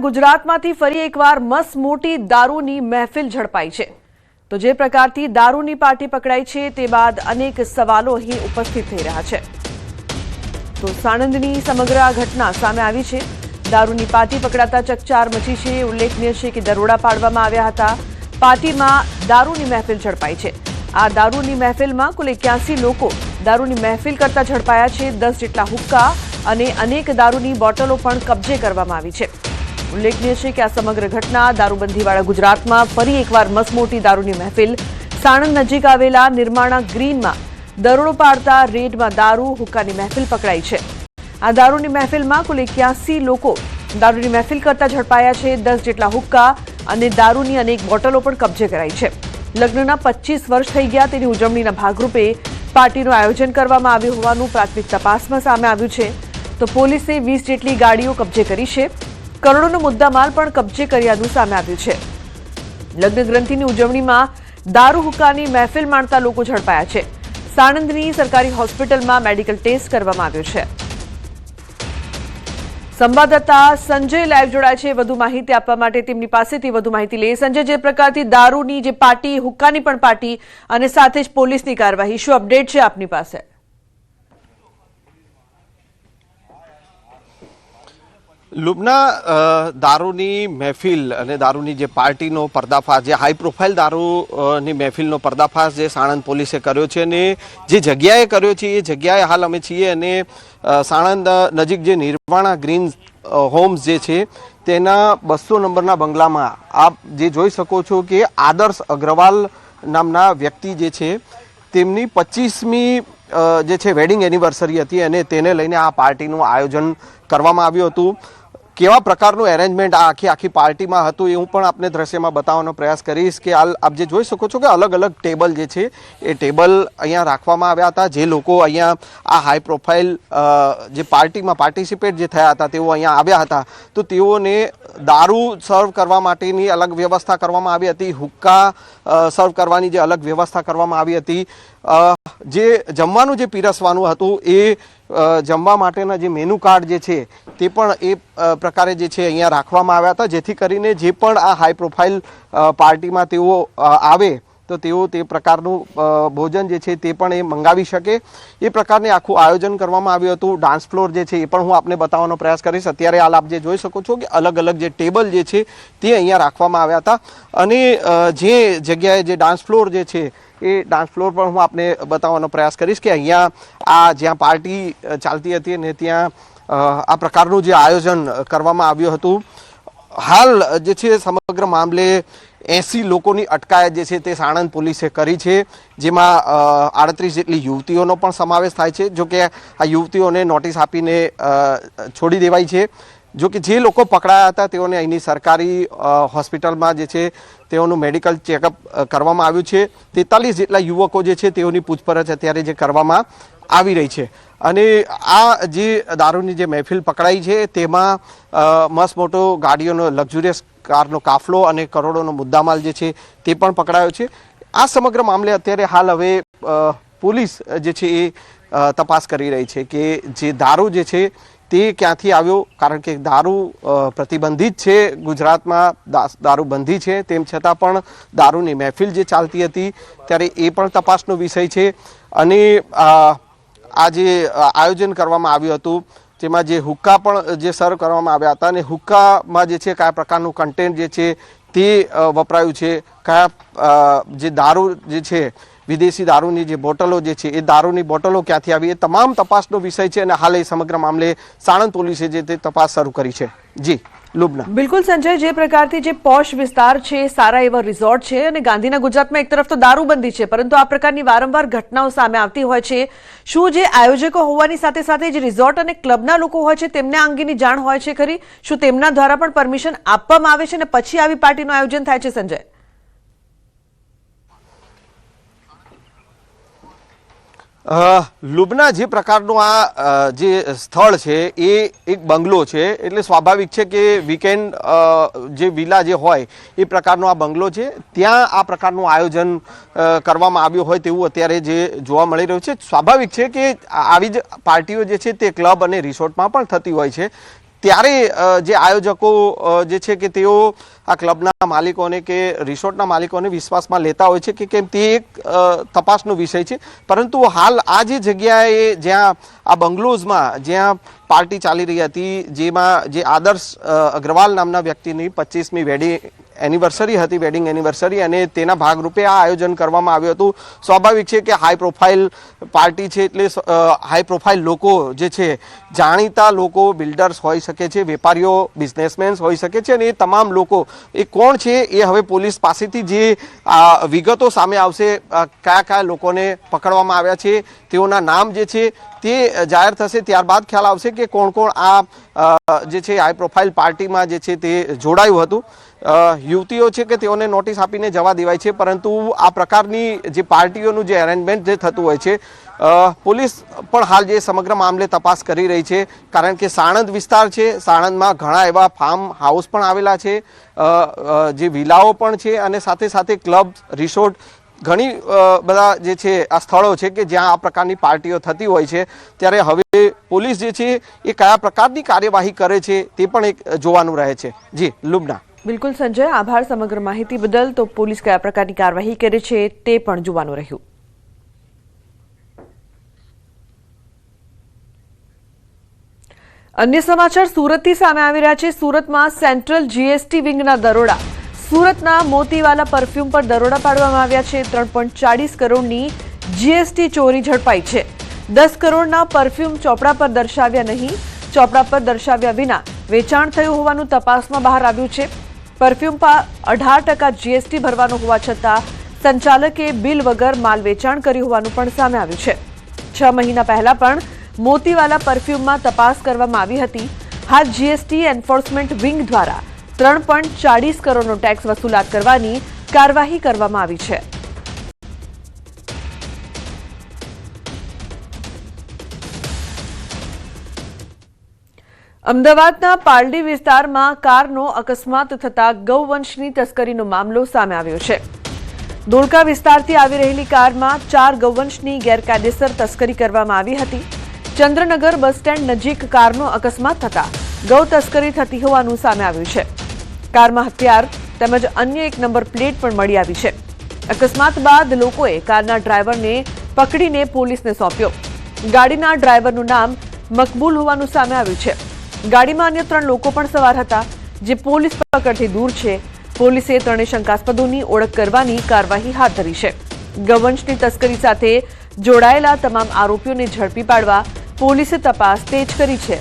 ગુજરાતમાંથી ફરી એકવાર મસ મોટી દારૂની મહેફિલ ઝડપાઈ છે. તો જે પ્રકારથી દારૂની પાર્ટી પકડાઈ છે તે બાદ અનેક સવાલો અહીં ઉપસ્થિત થઈ રહ્યા છે. તો સાણંદની સમગ્ર આ ઘટના સામે આવી છે. દારૂની પાર્ટી પકડાતા ચકચાર મચી છે. ઉલ્લેખનીય છે કે દરોડા પાડવામાં આવ્યા હતા. પાર્ટીમાં દારૂની મહેફિલ ઝડપાઈ છે. આ દારૂની મહેફિલમાં કુલ એક્યાસી લોકો દારૂની મહેફિલ કરતા ઝડપાયા છે. દસ જેટલા હુક્કા અને અનેક દારૂની બોટલો પણ કબજે કરવામાં આવી છે. ઉલ્લેખનીય છે કે આ સમગ્ર ઘટના દારૂબંધીવાળા ગુજરાતમાં ફરી એકવાર મસમોટી દારૂની મહેફિલ. સાણંદ નજીક આવેલા નિર્માણા ગ્રીનમાં દરોડો પાડતા રેડમાં દારૂ હુક્કાની મહેફિલ પકડાઈ છે. આ દારૂની મહેફિલમાં કુલ એક્યાસી લોકો દારૂની મહેફિલ કરતા ઝડપાયા છે. દસ જેટલા હુક્કા અને દારૂની અનેક બોટલો પણ કબજે કરાઈ છે. લગ્નના પચીસ વર્ષ થઈ ગયા તેની ઉજવણીના ભાગરૂપે પાર્ટીનું આયોજન કરવામાં આવ્યું હોવાનું પ્રાથમિક તપાસમાં સામે આવ્યું છે. તો પોલીસે વીસ જેટલી ગાડીઓ કબજે કરી છે. કરોડોનો મુદ્દામાલ પણ કબજે કર્યાનું સામે આવ્યું છે. લગ્ન ગ્રંથિની ઉજવણીમાં દારૂ હુકાની મહેફિલ માણતા લોકો ઝડપાયા છે. સાણંદની સરકારી હોસ્પિટલમાં મેડિકલ ટેસ્ટ કરવામાં આવ્યો છે. સંવાદદાતા સંજય લાઈવ જોડાય છે. વધુ માહિતી આપવા માટે તેમની પાસેથી વધુ માહિતી લઈએ. સંજય, જે પ્રકારથી દારૂની જે પાર્ટી હુક્કાની પણ પાર્ટી અને સાથે જ પોલીસની કાર્યવાહી, શું અપડેટ છે આપની પાસે? લુબના દારૂની મહેફિલ અને દારૂની જે પાર્ટીનો પર્દાફાશ, જે હાઈ પ્રોફાઇલ દારૂની મહેફિલનો પર્દાફાશ જે સાણંદ પોલીસે કર્યો છે અને જે જગ્યાએ કર્યો છે, એ જગ્યાએ હાલ અમે છીએ અને સાણંદ નજીક જે નિર્વાણા ગ્રીન હોમ્સ જે છે, તેના બસો નંબરના બંગલામાં આપ જે જોઈ શકો છો કે આદર્શ અગ્રવાલ નામના વ્યક્તિ જે છે, તેમની પચીસમી જે છે વેડિંગ એનિવર્સરી હતી અને તેને લઈને આ પાર્ટીનું આયોજન કરવામાં આવ્યું હતું. કેવા પ્રકારનું એરેન્જમેન્ટ આ આખી આખી પાર્ટીમાં હતું એ હું પણ આપને દ્રશ્યમાં બતાવવાનો પ્રયાસ કરીશ કે હાલ આપ જે જોઈ શકો છો કે અલગ અલગ ટેબલ જે છે, એ ટેબલ અહીંયા રાખવામાં આવ્યા હતા. જે લોકો અહીંયા આ હાઈ પ્રોફાઇલ જે પાર્ટીમાં પાર્ટિસિપેટ જે થયા હતા, તેઓ અહીંયા આવ્યા હતા. તો તેઓને દારૂ સર્વ કરવા માટેની અલગ વ્યવસ્થા કરવામાં આવી હતી. હુક્કા સર્વ કરવાની જે અલગ વ્યવસ્થા કરવામાં આવી હતી. જે જમવાનું જે પીરસવાનું હતું એ જમવા માટેના જે મેનુ કાર્ડ જે છે, તે પણ એ પ્રકારે જે છે અહીંયા રાખવામાં આવ્યા હતા, જેથી કરીને જે પણ આ હાઈ પ્રોફાઇલ પાર્ટીમાં તેઓ આવે તો તેઓ તે પ્રકારનું ભોજન જે છે તે પણ એ મંગાવી શકે. એ પ્રકારને આખું આયોજન કરવામાં આવ્યું હતું. ડાન્સ ફ્લોર જે છે એ પણ હું આપને બતાવવાનો પ્રયાસ કરીશ. અત્યારે હાલ આપ જે જોઈ શકો છો કે અલગ અલગ જે ટેબલ જે છે તે અહીંયા રાખવામાં આવ્યા હતા. અને જે જગ્યાએ જે ડાન્સ ફ્લોર જે છે એ ડાન્સ ફ્લોર પણ હું આપને બતાવવાનો પ્રયાસ કરીશ કે અહીંયા આ જ્યાં પાર્ટી ચાલતી હતી અને ત્યાં આ પ્રકારનું જે આયોજન કરવામાં આવ્યું હતું. હાલ જે છે, સમગ્ર મામલે એસી લોકોની અટકાયત જે છે તે સાણંદ પોલીસે કરી છે, જેમાં આડત્રીસ જેટલી યુવતીઓનો પણ સમાવેશ થાય છે જોકે આ યુવતીઓને નોટિસ આપીને છોડી દેવાઈ છે. જો કે જે લોકો પકડાયા હતા, તેઓને અહીંની સરકારી હોસ્પિટલમાં જે છે તેઓનું મેડિકલ ચેકઅપ કરવામાં આવ્યું છે. તેતાલીસ જેટલા યુવકો જે છે તેઓની પૂછપરછ અત્યારે જે કરવામાં આવી રહી છે. અને આ જે દારૂની જે મહેફિલ પકડાઈ છે, તેમાં મસ્ત મોટો ગાડીઓનો, લક્ઝુરિયસ કારનો કાફલો અને કરોડોનો મુદ્દામાલ જે છે, તે પણ પકડાયો છે. આ સમગ્ર મામલે અત્યારે હાલ હવે પોલીસ જે છે એ તપાસ કરી રહી છે કે જે દારૂ જે છે, તે ક્યાંથી આવ્યો? કારણ કે દારૂ પ્રતિબંધિત છે, ગુજરાતમાં દારૂ બંધી છે. તેમ છતાં પણ દારૂની મહેફિલ જે ચાલતી હતી, ત્યારે એ પણ તપાસનો વિષય છે. અને આ જે આયોજન કરવામાં આવ્યું હતું તેમાં જે હુક્કા પણ જે સર્વ કરવામાં આવ્યા હતા, અને હુક્કામાં જે છે, કયા પ્રકારનું કન્ટેન્ટ જે છે, તે વપરાયું છે, કયા જે દારૂ જે છે, વિદેશી દારૂની જે બોટલો જે છે, એ દારૂની બોટલો ક્યાંથી આવી, એ તમામ તપાસનો વિષય છે, અને હાલ એ સમગ્ર મામલે સાણંદ પોલીસે જે તે તપાસ શરૂ કરી છે. જી. લુબના બિલકુલ, સંજય, જે પ્રકારથી જે પોશ વિસ્તાર છે, સારા એવા રિઝોર્ટ છે અને ગાંધીના ગુજરાતમાં એક તરફ તો દારૂબંધી છે, પરંતુ આ પ્રકારની વારંવાર ઘટનાઓ સામે આવતી હોય છે. શું જે આયોજકો હોવાની સાથે સાથે જે રિઝોર્ટ અને ક્લબના લોકો હોય છે, તેમને અંગેની જાણ હોય છે ખરી? શું તેમના દ્વારા પણ પરમિશન આપવામાં આવે છે અને પછી આવી પાર્ટીનું આયોજન થાય છે, સંજય? લુબના જે પ્રકારનું આ જે સ્થળ છે, એ એક બંગલો છે. એટલે સ્વાભાવિક છે કે વીકેન્ડ જે વિલા જે હોય, એ પ્રકારનો આ બંગલો છે. ત્યાં આ પ્રકારનું આયોજન કરવામાં આવ્યું હોય તેવું અત્યારે જે જોવા મળી રહ્યું છે. સ્વાભાવિક છે કે આવી જ પાર્ટીઓ જે છે તે ક્લબ અને રિસોર્ટમાં પણ થતી હોય છે. ત્યારે જે આયોજકો જે છે કે તેઓ આ ક્લબના માલિકોને કે રિસોર્ટના માલિકોને વિશ્વાસમાં લેતા હોય છે કે કેમ તે એક તપાસનો વિષય છે. પરંતુ હાલ આ જે જગ્યાએ જ્યાં આ બંગલોઝમાં જ્યાં પાર્ટી ચાલી રહી હતી, જેમાં જે આદર્શ અગ્રવાલ નામના વ્યક્તિની પચીસમી વેડિંગ એનિવર્સરી હતી વેડિંગ એનિવર્સરી અને તેના ભાગરૂપે આ આયોજન કરવામાં આવ્યું હતું. સ્વાભાવિક છે કે હાઈ પ્રોફાઇલ પાર્ટી છે એટલે હાઈ પ્રોફાઇલ લોકો જે છે, જાણીતા લોકો બિલ્ડર્સ હોઈ શકે છે, વેપારીઓ બિઝનેસમેન્સ હોઈ શકે છે, અને એ તમામ લોકો, એ કોણ છે, એ હવે પોલીસ પાસેથી જે વિગતો સામે આવશે કયા કયા લોકોને પકડવામાં આવ્યા છે, તેઓના નામ જે છે તે જાહેર થશે ત્યારબાદ ખ્યાલ આવશે કે કોણ કોણ આ જે છે હાઈ પ્રોફાઇલ પાર્ટીમાં જે છે તે જોડાયું હતું. યુવતીઓ છે કે તેઓને નોટિસ આપીને જવા દેવાય છે, પરંતુ આ પ્રકારની જે પાર્ટીઓનું જે અરેન્જમેન્ટ જે થતું હોય છે પોલીસ પણ હાલ જે સમગ્ર મામલે તપાસ કરી રહી છે. કારણ કે સાણંદ વિસ્તાર છે, સાણંદમાં ઘણા એવા ફાર્મ હાઉસ પણ આવેલા છે. જે વિલાઓ પણ છે અને સાથે સાથે ક્લબ રિસોર્ટ ઘણી બધા જે છે, આ સ્થળો છે કે જ્યાં આ પ્રકારની પાર્ટીઓ થતી હોય છે, ત્યારે હવે પોલીસ જે છે, એ કયા પ્રકારની કાર્યવાહી કરે છે, તે પણ એક જોવાનું રહે છે. જી, લુબના. બિલકુલ, સંજય, આભાર સમગ્ર માહિતી બદલ. તો પોલીસ કયા પ્રકારની કાર્યવાહી કરે છે, તે પણ જોવાનું રહ્યું. અન્ય સમાચાર સુરતથી સામે આવી રહ્યા છે. સુરતમાં સેન્ટ્રલ જીએસટી વિંગના દરોડા. સુરતના મોતીવાલા પરફ્યુમ પર દરોડા પાડવામાં આવ્યા છે. ત્રણ પોઈન્ટ ચાળીસ કરોડની જીએસટી ચોરી ઝડપાઈ છે. દસ કરોડના પરફ્યુમ ચોપડા પર દર્શાવ્યા નહીં. ચોપડા પર દર્શાવ્યા વિના વેચાણ થયું હોવાનું તપાસમાં બહાર આવ્યું છે. પરફ્યુમ પર અઢાર ટકા જીએસટી ભરવાનું હોવા છતાં સંચાલકે બિલ વગર માલ વેચાણ કર્યું હોવાનું પણ સામે આવ્યું છે. છ મહિના પહેલા પણ મોતીવાલા પરફ્યુમમાં તપાસ કરવામાં આવી હતી. હાલ જીએસટી એન્ફોર્સમેન્ટ વિંગ દ્વારા ત્રણ પોઈન્ટ ચાળીસ કરોડનો ટેક્સ વસૂલાત કરવાની કાર્યવાહી કરવામાં આવી છે. અમદાવાદના પાલડી વિસ્તારમાં કારનો અકસ્માત થતા ગૌવંશની તસ્કરીનો મામલો સામે આવ્યો છે. ધોળકા વિસ્તારથી આવી રહેલી કારમાં ચાર ગૌવંશની ગેરકાયદેસર તસ્કરી કરવામાં આવી હતી. ચંદ્રનગર બસ સ્ટેન્ડ નજીક કારનો અકસ્માત થતા ગૌ તસ્કરી થતી હોવાનું સામે આવ્યું છે. કારમાં હથિયાર તેમજ અન્ય એક નંબર પ્લેટ પણ મળી આવી છે. અકસ્માત બાદ લોકોએ કારના ડ્રાઈવરને પકડીને પોલીસને સોંપ્યો. ગાડીના ડ્રાઈવરનું નામ મકબૂલ હોવાનું સામે આવ્યું છે. ગાડીમાં અન્ય ત્રણ લોકો પણ સવાર હતા, જે પોલીસ પકડથી દૂર છે. પોલીસે ત્રણેય શંકાસ્પદોની ઓળખ કરવાની કાર્યવાહી હાથ ધરી છે. ગવંશની તસ્કરી સાથે જોડાયેલા તમામ આરોપીઓને ઝડપી પાડવા પોલીસે તપાસ તેજ કરી છે.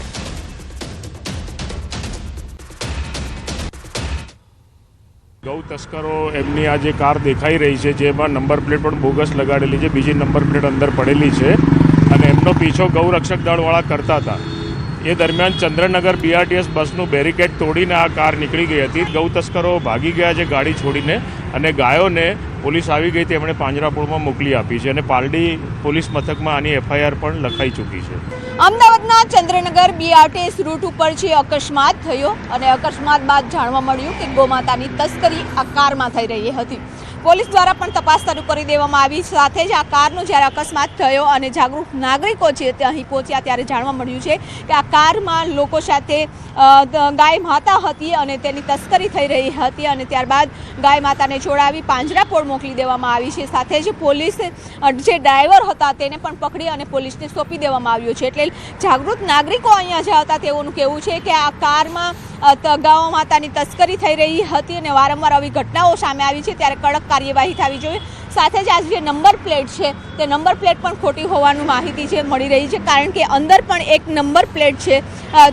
તસ્કરો એમની આ જે કાર દેખાઈ રહી છે, જેમાં નંબર પ્લેટ પણ બોગસ લગાડેલી છે, બીજી નંબર પ્લેટ અંદર પડેલી છે અને એમનો પીછો ગૌરક્ષક દળવાળા કરતા હતા. એ દરમિયાન ચંદ્રનગર બીઆરટીએસ બસનું બેરિકેડ તોડીને આ કાર નીકળી ગઈ હતી. ગૌ તસ્કરો ભાગી ગયા છે ગાડી છોડીને અને ગાયોને પોલીસ આવી ગઈ તેમણે પાંજરાપોળમાં મોકલી આપી છે અને પાલડી પોલીસ મથકમાં આની એફઆઈઆર પણ લખાઈ ચૂકી છે. અમદાવાદના ચંદ્રનગર બીઆરટીએસ રૂટ ઉપર જે અકસ્માત થયો અને અકસ્માત બાદ જાણવા મળ્યું કે ગોમાતાની તસ્કરી આ કારમાં થઈ રહી હતી. પોલીસ દ્વારા પણ તપાસ શરૂ કરી દેવામાં આવી. સાથે જ આ કારનો જ્યારે અકસ્માત થયો અને જાગૃત નાગરિકો છે તે અહીં પહોંચ્યા ત્યારે જાણવા મળ્યું છે કે આ કારમાં લોકો સાથે ગાય માતા હતી અને તેની તસ્કરી થઈ રહી હતી અને ત્યારબાદ ગાય માતાને છોડાવી પાંજરાપોળ મોકલી દેવામાં આવી છે. સાથે જ પોલીસ જે ડ્રાઈવર હતા તેને પણ પકડી અને પોલીસને સોંપી દેવામાં આવ્યો છે. એટલે જાગૃત નાગરિકો અહીંયા જે હતા તેઓનું કહેવું છે કે આ કારમાં અ, ત- ગૌ માતાની તસ્કરી થઈ રહી હતી અને વારંવાર આવી ઘટનાઓ સામે આવી છે ત્યારે કડક કાર્યવાહી થવી જોઈએ. સાથે જ આ જે નંબર પ્લેટ છે તે નંબર પ્લેટ પણ ખોટી હોવાનું માહિતી છે મળી રહી છે કારણ કે અંદર પણ એક નંબર પ્લેટ છે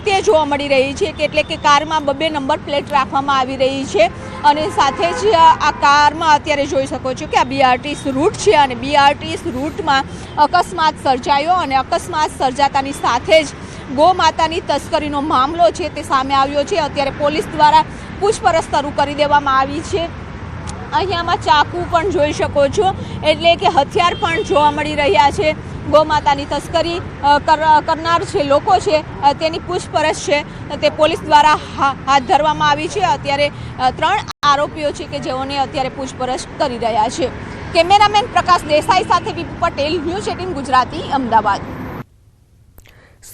તે જોવા મળી રહી છે કે એટલે કે કારમાં બબે નંબર પ્લેટ રાખવામાં આવી રહી છે. અને સાથે જ આ કારમાં અત્યારે જોઈ શકો છો કે આ બીઆરટીસ રૂટ છે અને બીઆરટીસ રૂટમાં અકસ્માત સર્જાયો અને અકસ્માત સર્જાતાની સાથે જ ગો માતાની તસ્કરીનો મામલો છે તે સામે આવ્યો છે. અત્યારે પોલીસ દ્વારા પૂછપરછ શરૂ કરી દેવામાં આવી છે. અહીંયામાં ચાકુ પણ જોઈ શકો છો. એટલે કે હથિયાર પણ જોવા મળી રહ્યા છે. ગોમાતાની તસ્કરી કર- કરનાર જે લોકો છે તેની પૂછપરછ છે. તે પોલીસ દ્વારા હાથ ધરવામાં આવી છે. અત્યારે ત્રણ આરોપીઓ છે કે જેઓને અત્યારે પૂછપરછ કરી રહ્યા છે. કેમેરામેન પ્રકાશ દેસાઈ સાથે પટેલ, ન્યૂઝ એટીન ગુજરાતી, અમદાવાદ.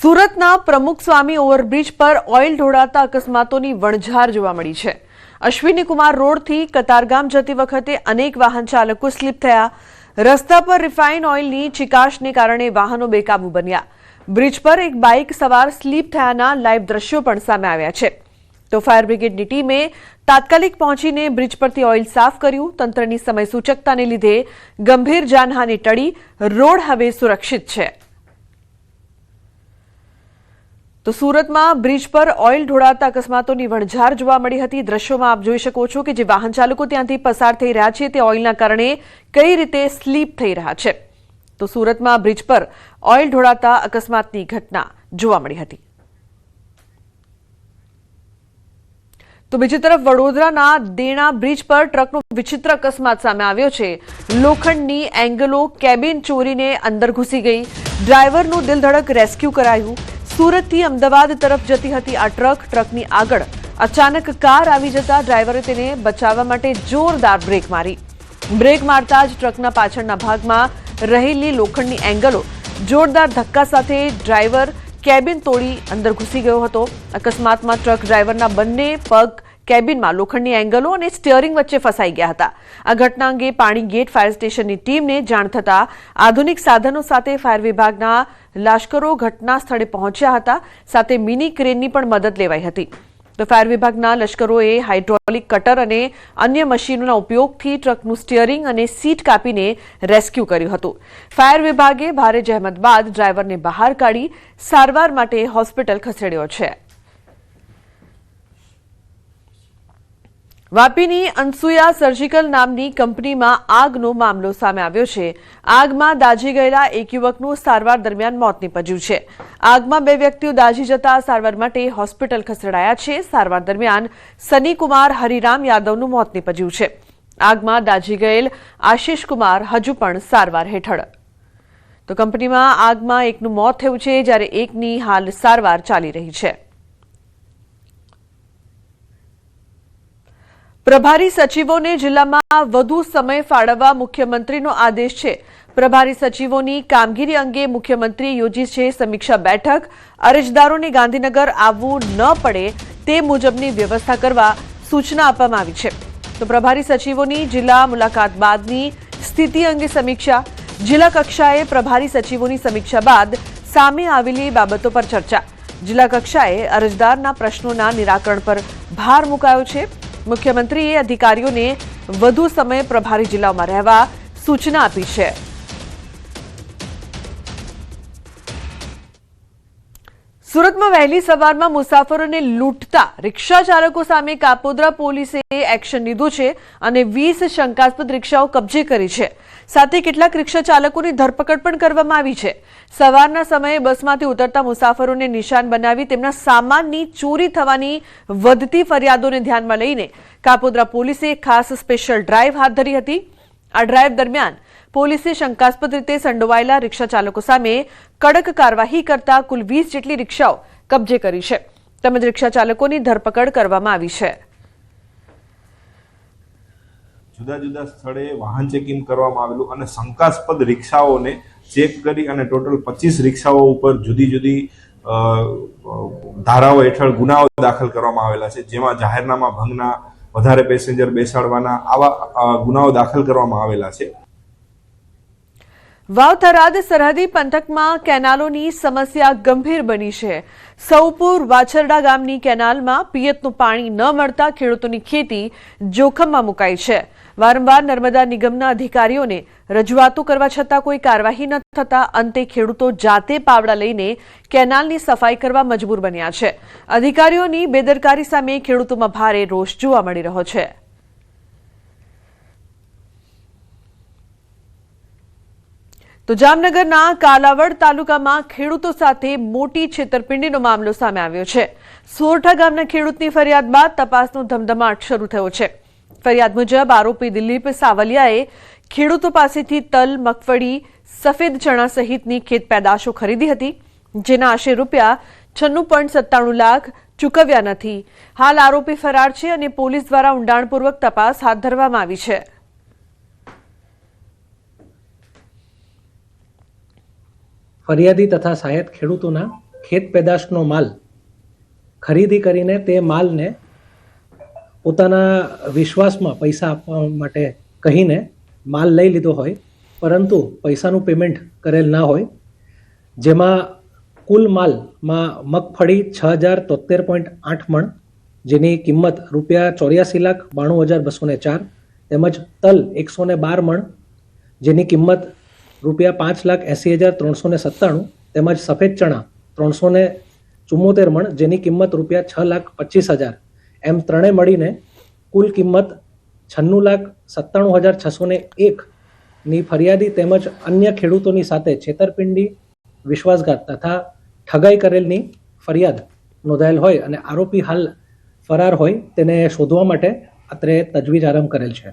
સુરતના પ્રમુખ સ્વામી ઓવરબ્રિજ પર ઓઇલ ઢોળાતા અકસ્માતોની વણઝાર જોવા મળી છે. અશ્વિની કુમાર રોડથી કતારગામ જતી વખતે અનેક વાહન ચાલકો સ્લીપ થયા. રસ્તા પર રિફાઇન ઓઇલની ચિકાશને કારણે વાહનો બેકાબુ બન્યા. બ્રિજ પર એક બાઇક સવાર સ્લીપ થયાના લાઈવ દ્રશ્યો પણ સામે આવ્યા છે. તો ફાયર બ્રિગેડની ટીમે તાત્કાલિક પહોંચીને બ્રિજ પરથી ઓઇલ સાફ કર્યું. તંત્રની સમય સૂચકતાને લીધે ગંભીર જાનહાની ટળી. રોડ હવે સુરક્ષિત છે. તો સુરતમાં બ્રિજ પર ઓઇલ ઢોળાતા અકસ્માતોની વણઝાર જોવા મળી હતી. દ્રશ્યોમાં આપ જોઈ શકો છો કે જે વાહન ચાલકો ત્યાંથી પસાર થઈ રહ્યા છે, તે ઓઇલના કારણે કઈ રીતે સ્લીપ થઈ રહ્યા છે. તો સુરતમાં બ્રિજ પર ઓઇલ ઢોળાતા અકસ્માતની ઘટના જોવા મળી હતી. તો બીજી તરફ વડોદરાના દેણા બ્રિજ પર ટ્રકનો વિચિત્ર અકસ્માત સામે આવ્યો છે. લોખંડની એંગલો કેબિન ચોરીને અંદર ઘૂસી ગઈ. ડ્રાઈવરનું દિલધડક રેસ્ક્યુ કરાયું. સુરતથી અમદાવાદ તરફ જતી હતી આ ટ્રક. ટ્રકની આગળ અચાનક કાર આવી જતા ડ્રાઈવરે તેને બચાવવા માટે જોરદાર બ્રેક મારી. બ્રેક મારતા જ ટ્રકના પાછળના ભાગમાં રહેલી લોખંડની એંગલો જોરદાર ધક્કા સાથે ડ્રાઈવર કેબિન તોડી અંદર ઘૂસી ગયો હતો. અકસ્માતમાં ટ્રક ડ્રાઈવરના બંને પગ કેબિનમાં લોખંડની એંગલો અને સ્ટિયરિંગ વચ્ચે ફસાઈ ગયા હતા. આ ઘટના અંગે પાણી ગેટ ફાયર સ્ટેશનની ટીમને જાણ થતાં આધુનિક સાધનો સાથે ફાયર વિભાગના લાશ્કરો ઘટના સ્થળે પહોંચ્યા હતા, સાથે મિની ક્રેનની પણ મદદ લેવાઈ હતી. તો ફાયર વિભાગના લશ્કરોએ હાઇડ્રોલિક કટર અને અન્ય મશીનોના ઉપયોગથી ટ્રકનું સ્ટિયરિંગ અને સીટ કાપીને રેસ્ક્યુ કર્યું હતું. ફાયર વિભાગે ભારે જહેમત બાદ ડ્રાઈવરને બહાર કાઢી સારવાર માટે હોસ્પિટલ ખસેડ્યો છે. વાપીની અનસુયા સર્જિકલ નામની કંપનીમાં આગનો મામલો સામે આવ્યો છે. આગમાં દાઝી ગયેલા એક યુવકનું સારવાર દરમિયાન મોત નીપજ્યું છે. આગમાં બે વ્યક્તિઓ દાઝી જતા સારવાર માટે હોસ્પિટલ ખસેડાયા છે. સારવાર દરમિયાન સનીકુમાર હરિરામ યાદવનું મોત નીપજ્યું છે. આગમાં દાઝી ગયેલ આશિષ કુમાર હજુ પણ સારવાર હેઠળ. તો કંપનીમાં આગમાં એકનું મોત થયું છે, જ્યારે એકની હાલ સારવાર ચાલી રહી છે. પ્રભારી સચિવોને જિલ્લામાં વધુ સમય ફાળવવા મુખ્યમંત્રીનો આદેશ છે. પ્રભારી સચિવોની કામગીરી અંગે મુખ્યમંત્રીએ યોજી છે સમીક્ષા બેઠક. અરજદારોને ગાંધીનગર આવવું ન પડે તે મુજબની વ્યવસ્થા કરવા સૂચના આપવામાં આવી છે. તો પ્રભારી સચિવોની જિલ્લા મુલાકાત બાદની સ્થિતિ અંગે સમીક્ષા. જિલ્લા કક્ષાએ પ્રભારી સચિવોની સમીક્ષા બાદ સામે આવેલી બાબતો પર ચર્ચા. જિલ્લા કક્ષાએ અરજદારના પ્રશ્નોના નિરાકરણ પર ભાર મુકાયો છે. મુખ્યમંત્રીએ અધિકારીઓને વધુ સમય પ્રભારી જિલ્લાઓમાં રહેવા સૂચના આપી છે. સુરતમાં વહેલી સવારમાં મુસાફરોને લૂંટતા રિક્ષા ચાલકો સામે કાપોદ્રા પોલીસે એક્શન લીધું છે અને વીસ શંકાસ્પદ રિક્ષાઓ કબજે કરી છે. સાથે કેટલાક રિક્ષા ચાલકોની ધરપકડ પણ કરવામાં આવી છે. સવારના સમયે બસમાંથી ઉતરતા મુસાફરોને નિશાન બનાવી તેમના સામાનની ચોરી થવાની વધતી ફરિયાદોને ધ્યાનમાં લઈને કાપોદ્રા પોલીસે ખાસ સ્પેશિયલ ડ્રાઈવ હાથ ધરી હતી. આ ડ્રાઈવ દરમિયાન પોલીસે શંકાસ્પદ રીતે સંડોવાયેલા રિક્ષા ચાલકો સામે કડક કાર્યવાહી કરતા કુલ વીસ જેટલી રિક્ષાઓ કબજે કરી છે. તેમજ રિક્ષા ચાલકોની ધરપકડ કરવામાં આવી છે. જુદા જુદા સ્થળે વાહન ચેકિંગ કરવામાં આવેલું અને શંકાસ્પદ રિક્ષાઓને ચેક કરી અને ટોટલ પચીસ રિક્ષાઓ ઉપર જુદી જુદી ધારાઓ હેઠળ ગુનાઓ દાખલ કરવામાં આવેલા છે. જેમાં જાહેરનામા ભંગના, વધારે પેસેન્જર બેસાડવાના આવા ગુનાઓ દાખલ કરવામાં આવેલા છે. વાવ થરાદ સરહદી પંથકમાં કેનાલોની સમસ્યા ગંભીર બની છે. સૌપુર વાછરડા ગામની કેનાલમાં પિયતનું પાણી ન મળતા ખેડૂતોની ખેતી જોખમમાં મુકાઈ છે. વારંવાર નર્મદા નિગમના અધિકારીઓને રજૂઆતો કરવા છતાં કોઈ કાર્યવાહી ન થતા અંતે ખેડૂતો જાતે પાવડા લઈને કેનાલની સફાઈ કરવા મજબૂર બન્યા છે. અધિકારીઓની બેદરકારી સામે ખેડૂતોમાં ભારે રોષ જોવા મળી રહ્યો છે. તો જામનગરના કાલાવડ તાલુકામાં ખેડૂતો સાથે મોટી છેતરપિંડીનો મામલો સામે આવ્યો છે. સોરઠા ગામના ખેડૂતની ફરિયાદ બાદ તપાસનો ધમધમાટ શરૂ થયો છે. ફરિયાદ મુજબ આરોપી દિલીપ સાવલિયાએ ખેડૂતો પાસેથી તલ, મગફળી, સફેદ ચણા સહિતની ખેત પેદાશો ખરીદી હતી, જેના આશરે રૂપિયા છન્નું પોઈન્ટ સત્તાણું લાખ ચૂકવ્યા નથી. હાલ આરોપી ફરાર છે અને પોલીસ દ્વારા ઊંડાણપૂર્વક તપાસ હાથ ધરવામાં આવી છે. ફરિયાદી તથા સહાયક ખેડૂતોના ખેત પેદાશનો માલ ખરીદી કરીને તે માલને પોતાના વિશ્વાસમાં પૈસા આપવા માટે કહીને માલ લઈ લીધો હોય, પરંતુ પૈસાનું પેમેન્ટ કરેલ ના હોય, જેમાં કુલ માલમાં મગફળી છ હજાર તોતેર પોઈન્ટ આઠ મણ, જેની કિંમત રૂપિયા ચોર્યાસી લાખ બાણું હજાર બસો ને ચાર, તેમજ તલ એકસો બાર મણ, જેની કિંમત રૂપિયા પાંચ લાખ એંસી હજાર ત્રણસો ને સત્તાણું તેમજ સફેદ ચણા ત્રણસો ને ચુમ્મોતેર મણ, જેની કિંમત રૂપિયા છ લાખ પચીસ હજાર. એમ ત્રણે મળીને કુલ કિંમત છન્નું લાખ સત્તાણું હજાર છસો ને એકની ફરિયાદી તેમજ અન્ય ખેડૂતોની સાથે છેતરપિંડી, વિશ્વાસઘાત તથા ઠગાઈ કરેલની ફરિયાદ નોંધાયેલ હોય અને આરોપી હાલ ફરાર હોય તેને શોધવા માટે અત્રે તજવીજ આરંભ કરેલ છે.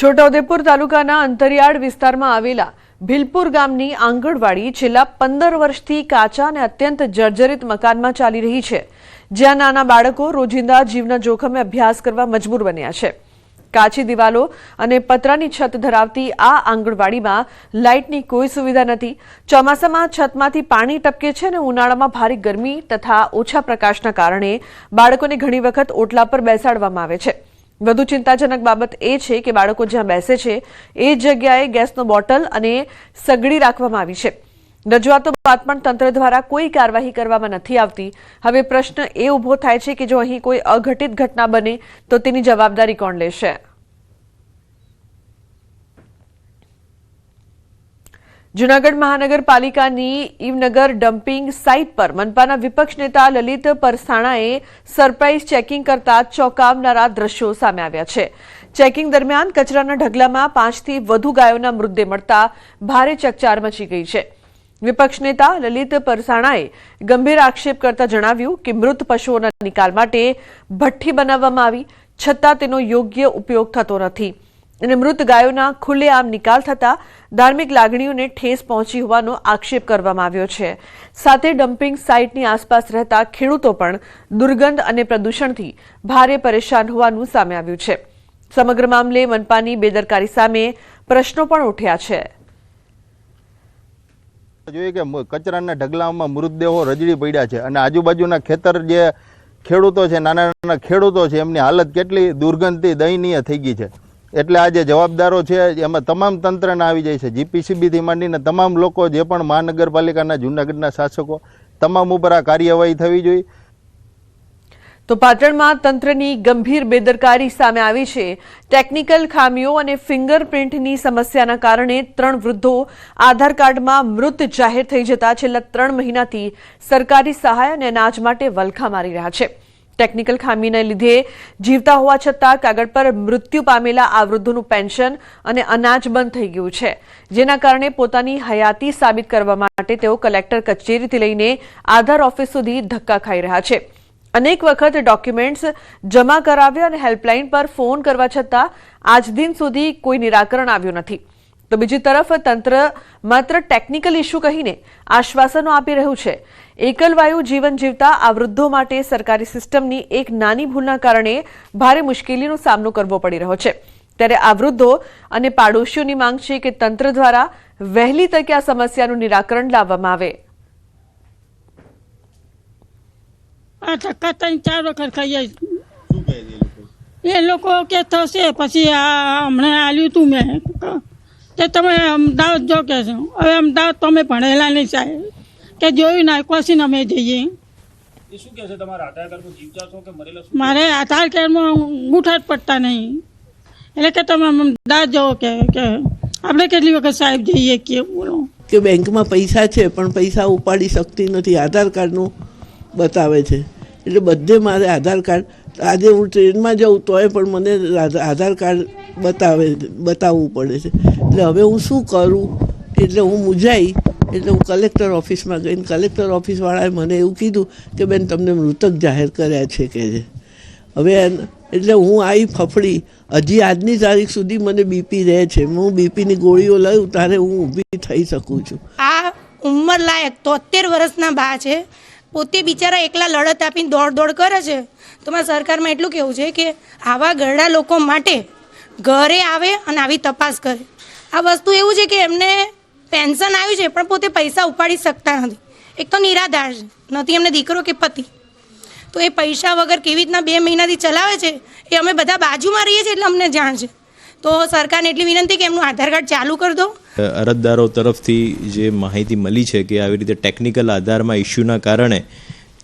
છોટાઉદેપુર તાલુકાના અંતરિયાળ વિસ્તારમાં આવેલા ભીલપુર ગામની આંગણવાડી છેલ્લા પંદર વર્ષથી કાચા અને અત્યંત જર્જરિત મકાનમાં ચાલી રહી છે, જ્યાં નાના બાળકો રોજિંદા જીવના જોખમે અભ્યાસ કરવા મજબૂર બન્યા છે. કાચી દિવાલો અને પતરાની છત ધરાવતી આ આંગણવાડીમાં લાઇટની કોઈ સુવિધા નથી. ચોમાસામાં છતમાંથી પાણી ટપકે છે અને ઉનાળામાં ભારે ગરમી તથા ઓછા પ્રકાશના કારણે બાળકોને ઘણી વખત ઓટલા પર બેસાડવામાં આવે છે. વધુ ચિંતાજનક બાબત એ છે કે બાળકો જ્યાં બેસે છે, એ જગ્યાએ ગેસનો બોટલ અને સગડી રાખવામાં આવી છે. રજૂઆતો બાદ પણ તંત્ર દ્વારા કોઈ કાર્યવાહી કરવામાં નથી આવતી. હવે પ્રશ્ન એ ઊભો થાય છે કે જો અહીં કોઈ અઘટિત ઘટના બને, તો તેની જવાબદારી કોણ લેશે? જૂનાગઢ મહાનગરપાલિકાની ઈવનગર ડમ્પિંગ સાઇટ પર મનપાના વિપક્ષ નેતા લલિત પરસાણાએ સરપ્રાઇઝ ચેકિંગ કરતા ચોંકાવનારા દ્રશ્યો સામે આવ્યા છે. ચેકિંગ દરમિયાન કચરાના ઢગલામાં પાંચથી વધુ ગાયોના મૃતદેહ મળતા ભારે ચકચાર મચી ગઈ છે. વિપક્ષ નેતા લલિત પરસાણાએ ગંભીર આક્ષેપ કરતા જણાવ્યું કે મૃત પશુઓના નિકાલ માટે ભઠ્ઠી બનાવવામાં આવી, છતાં તેનો યોગ્ય ઉપયોગ થતો નથી. અને મૃત ગાયોના ખુલ્લેઆમ નિકાલ થતા ધાર્મિક લાગણીઓને ઠેસ પહોંચી હોવાનો આક્ષેપ કરવામાં આવ્યો છે. સાથે ડમ્પિંગ સાઇટની આસપાસ રહેતા ખેડૂતો પણ દુર્ગંધ અને પ્રદૂષણથી ભારે પરેશાન હોવાનું સામે આવ્યું છે. સમગ્ર મામલે મનપાની બેદરકારી સામે પ્રશ્નો પણ ઉઠ્યા છે. જોઈએ કે કચરાના ઢગલામાં મૃતદેહો રજડી પડ્યા છે અને આજુબાજુના ખેતર જે ખેડૂતો છે નાના નાના ખેડૂતો છે, એમની હાલત કેટલી દુર્ગંધથી દયનીય થઈ ગઈ છે. એટલે આ જે જવાબદારો છે, એમાં તમામ તંત્રને આવી જાય છે. જીપીસીબીથી માંડીને તમામ લોકો, જે પણ મહાનગરપાલિકાના, જૂનાગઢના શાસકો, તમામ ઉપર આ કાર્યવાહી થવી જોઈએ. તો પાટણમાં તંત્રની ગંભીર બેદરકારી સામે આવી છે. ટેકનિકલ ખામીઓ અને ફિંગરપ્રિન્ટની સમસ્યાના કારણે ત્રણ વૃદ્ધો આધાર કાર્ડમાં મૃત જાહેર થઈ જતા છેલ્લા ત્રણ મહિનાથી સરકારી સહાય અને અનાજ માટે વલખા મારી રહ્યા છે. ટેકનિકલ ખામીને લીધે જીવતા હોવા છતાં કાગળ પર મૃત્યુ પામેલા આ વૃદ્ધોનું પેન્શન અને અનાજ બંધ થઈ ગયું છે. જેના કારણે પોતાની હયાતી સાબિત કરવા માટે તેઓ કલેક્ટર કચેરીથી લઈને આધાર ઓફિસ સુધી ધક્કા ખાઈ રહ્યા છે. અનેક વખત ડોક્યુમેન્ટ્સ જમા કરાવ્યા અને હેલ્પલાઇન પર ફોન કરવા છતાં આજ દિન સુધી કોઈ નિરાકરણ આવ્યું નથી. તો બીજી તરફ તંત્ર માત્ર ટેકનિકલ ઇસ્યુ કહીને આશ્વાસનો આપી રહ્યું છે. એકલવાયુ જીવન જીવતા આ વૃદ્ધો માટે સરકારી સિસ્ટમની એક નાની ભૂલના કારણે ભારે મુશ્કેલીનો સામનો કરવો પડી રહ્યો છે. ત્યારે આ વૃદ્ધો અને પાડોશીઓની માંગ છે કે તંત્ર દ્વારા વહેલી તકે આ સમસ્યાનું નિરાકરણ લાવવામાં આવે. આ ધક્કા ત્રણ ચાર વખત એ લોકો કે થશે પછી આ હમણાં આલ્યું તું મેં. કે તમે અમદાવાદ જો કે છો. હવે અમદાવાદ તમે ભણેલા નહીં સાહેબ. કે જોયું ના કોશીને અમે જઈએ. મારે આધાર કાર્ડમાં અંગૂઠા જ પડતા નહીં. એટલે કે તમે દાદ જાઓ કે કે આપણે કેટલી વખત સાહેબ જઈએ કે બોલો. કે બેંકમાં પૈસા છે પણ પૈસા ઉપાડી શકતી નથી. આધાર કાર્ડનું બતાવે છે. એટલે બધે મારે આધાર કાર્ડ. આજે હું ટ્રેનમાં જાઉં તોય પણ મને આધા- આધાર કાર્ડ બતાવે બતાવવું પડે છે. એટલે હવે હું શું કરું? એટલે હું મૂંઝાઈ એટલે હું કલેક્ટર ઓફિસમાં ગઈને કલેક્ટર ઓફિસવાળાએ મને એવું કીધું કે, બેન, તમને મૃતક જાહેર કર્યા છે કે છે? હવે એટલે હું આવી ફફડી. હજી આજની તારીખ સુધી મને બીપી રહે છે. હું બીપીની ગોળીઓ લઉં ત્યારે હું ઊભી થઈ શકું છું. આ ઉંમર લાયક તોતેર વર્ષના બા છે. પોતે બિચારા એકલા લડત આપીને દોડ દોડ કરે છે. તો મારા સરકારમાં એટલું કહેવું છે કે આવા ગરડા લોકો માટે ઘરે આવે અને આવી તપાસ કરે. આ વસ્તુ એવું છે કે એમને પેન્શન આવ્યું છે, પણ પોતે પૈસા ઉપાડી શકતા નથી. એક તો નિરાધાર છે, નથી એમને દીકરો કે પતિ. તો એ પૈસા વગર કેવી રીતના બે મહિનાથી ચલાવે છે, એ અમે બધા બાજુમાં રહીએ છીએ એટલે અમને જાણ છે. તો સરકારને એટલી વિનંતી કે એમનું આધાર કાર્ડ ચાલુ કરી દો. અરજદારો તરફથી જે માહિતી મળી છે કે આવી રીતે ટેકનિકલ આધારમાં ઇસ્યુના કારણે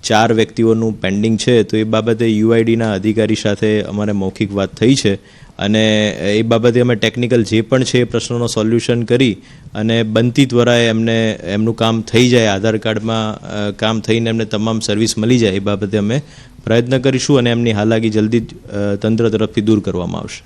ચાર વ્યક્તિઓનું પેન્ડિંગ છે, તો એ બાબતે યુઆઈડીના અધિકારી સાથે અમારે મૌખિક વાત થઈ છે અને એ બાબતે અમે ટેકનિકલ જે પણ છે એ પ્રશ્નોનો સોલ્યુશન કરી અને બનતી ત્વરાએ એમને, એમનું કામ થઈ જાય, આધાર કાર્ડમાં કામ થઈને એમને તમામ સર્વિસ મળી જાય એ બાબતે અમે પ્રયત્ન કરીશું અને એમની હાલાકી જલ્દી તંત્ર તરફથી દૂર કરવામાં આવશે.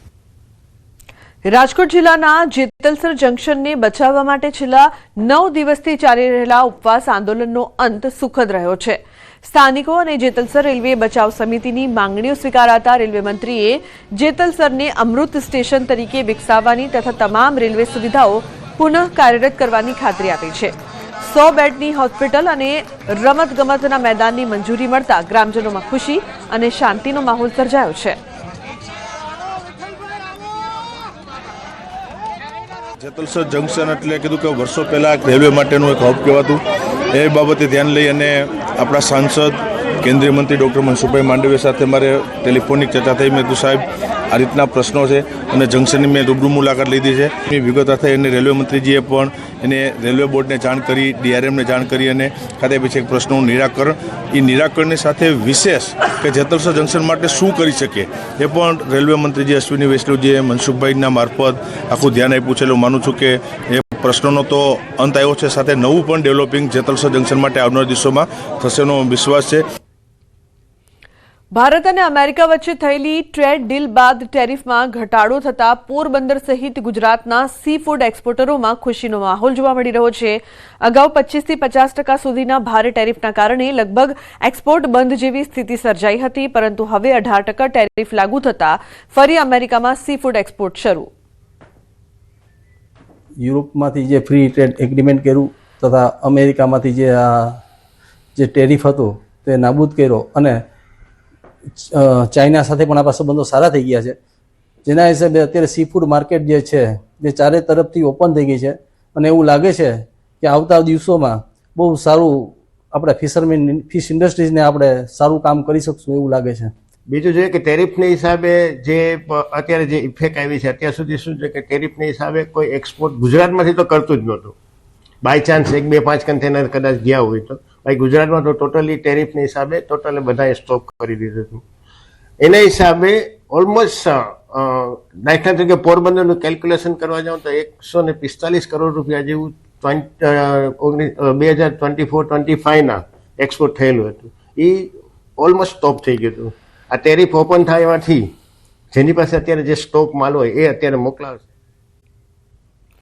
રાજકોટ જિલ્લાના જેતલસર જંકશનને બચાવવા માટે છેલ્લા નવ દિવસથી ચાલી રહેલા ઉપવાસ આંદોલનનો અંત સુખદ રહ્યો છે. સ્થાનિકો અને જેતલસર રેલવે બચાવ સમિતિની માંગણીઓ સ્વીકારાતા રેલવે મંત્રીએ જેતલસરને અમૃત સ્ટેશન તરીકે વિકસાવવાની તથા તમામ રેલવે સુવિધાઓ પુનઃ કાર્યરત કરવાની ખાતરી આપી છે. સો બેડની હોસ્પિટલ અને રમતગમતના મેદાનની મંજૂરી મળતા ગ્રામજનોમાં ખુશી અને શાંતિનો માહોલ સર્જાયો છે. જેતલસર જંકશન એટલે કીધું કે વર્ષો પહેલાં રેલવે માટેનું એક હબ કહેવાતું. એ બાબતે ધ્યાન લઈ અને આપણા સાંસદ, કેન્દ્રીય મંત્રી ડૉક્ટર મનસુખભાઈ માંડવીયા સાથે મારે ટેલિફોનિક ચર્ચા થઈ. મેં કીધું સાહેબ આ રીતના પ્રશ્નો છે અને જંકશનની મેં રૂબરૂ મુલાકાત લીધી છે. એ વિગત થઈ અને રેલવે મંત્રીજીએ પણ એને રેલવે બોર્ડને જાણ કરી, ડીઆરએમને જાણ કરી અને ખાતે પછી એક પ્રશ્નોનું નિરાકરણ. એ નિરાકરણની સાથે વિશેષ કે જેતલસર જંકશન માટે શું કરી શકીએ એ પણ રેલવે મંત્રીજી અશ્વિની વૈષ્ણવજીએ મનસુખભાઈના મારફત આખું ધ્યાન આપ્યું છે. એટલે માનું છું કે એ પ્રશ્નોનો તો અંત આવ્યો છે. સાથે નવું પણ ડેવલપિંગ જેતલસર જંકશન માટે આવનાર દિવસોમાં થશેનો વિશ્વાસ છે. ભારત અને અમેરિકા વચ્ચે થયેલી ટ્રેડ ડીલ બાદ ટેરિફમાં ઘટાડો થતાં પોરબંદર સહિત ગુજરાતના સી ફૂડ એક્સપોર્ટરોમાં ખુશીનો માહોલ જોવા મળી રહ્યો છે. અગાઉ પચીસથી પચાસ ટકા સુધીના ભારે ટેરિફના કારણે લગભગ એક્સપોર્ટ બંધ જેવી સ્થિતિ સર્જાઈ હતી, પરંતુ હવે અઢાર ટકા ટેરિફ લાગુ થતા ફરી અમેરિકામાં સી ફૂડ એક્સપોર્ટ શરૂ. યુરોપમાંથી જે ફ્રી ટ્રેડ એગ્રીમેન્ટ કર્યું તથા અમેરિકામાંથી જે જે ટેરિફ હતો તે નાબૂદ કર્યો અને ચાઇના સાથે પણ આપણા સંબંધો સારા થઈ ગયા છે. જેના હિસાબે અત્યારે સી ફૂડ માર્કેટ જે છે જે ચારે તરફથી ઓપન થઈ ગઈ છે. અને એવું લાગે છે કે આવતા દિવસોમાં બહુ સારું આપણે ફિશરમેન ફિશ ઇન્ડસ્ટ્રીઝને આપણે સારું કામ કરી શકશું એવું લાગે છે. બીજું જોઈએ કે ટેરિફના હિસાબે જે અત્યારે જે ઇફેક્ટ આવી છે, અત્યાર સુધી શું છે કે ટેરિફના હિસાબે કોઈ એક્સપોર્ટ ગુજરાતમાંથી તો કરતું જ નહોતું. બાય ચાન્સ એક બે પાંચ કન્ટેનર કદાચ ગયા હોય તો. ભાઈ, ગુજરાતમાં તો ટોટલી ટેરિફના હિસાબે ટોટલી બધાએ સ્ટોપ કરી દીધું હતું. એના હિસાબે ઓલમોસ્ટ દાખલા તરીકે પોરબંદરનું કેલ્ક્યુલેશન કરવા જાઉં તો એકસો ને પિસ્તાલીસ કરોડ રૂપિયા જેવું ઓગણીસ બે હજાર ટ્વેન્ટી ફોર ટ્વેન્ટી ફાઇવના એક્સપોર્ટ થયેલું હતું. એ ઓલમોસ્ટ સ્ટોપ થઈ ગયું હતું. આ ટેરિફ ઓપન થાય એમાંથી જેની પાસે અત્યારે જે સ્ટોક માલ હોય એ અત્યારે મોકલાવશે